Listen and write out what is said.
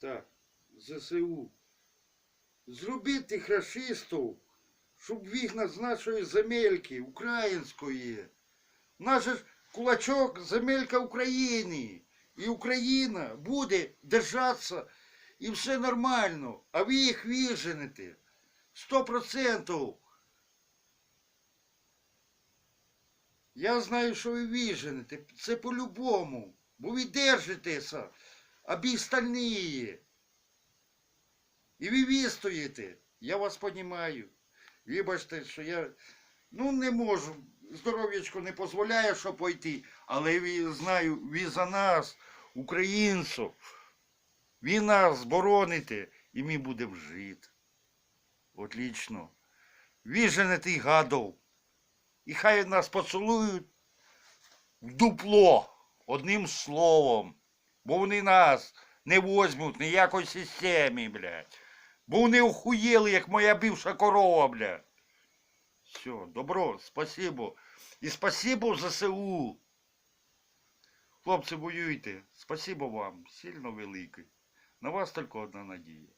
Так, ЗСУ. Зробити расистів, щоб вигнати з нашої земельки, української. Наш кулачок земелька України. І Україна буде держатися, і все нормально. А ви їх виженете. Сто процентів. Я знаю, що ви виженете. Це по-любому. Бо ви держитеся, а остальні. І ви вистоїте. Я вас розумію. Вибачте, що я ну не можу. Здоров'ячко не дозволяє, щоб пойти. Але ви знаю, ви за нас, українців. Ви нас бороните, і ми будемо жити. Отлично. Виженете гадов. І хай нас поцілують в дупло одним словом. Бо вони нас не возьмуть ніякої системі, блядь. Бо вони охуєли, як моя бивша корова, блядь. Все, добро, спасибо. І спасибо ЗСУ. Хлопці, воюйте. Спасибо вам. Сильно велике. На вас тільки одна надія.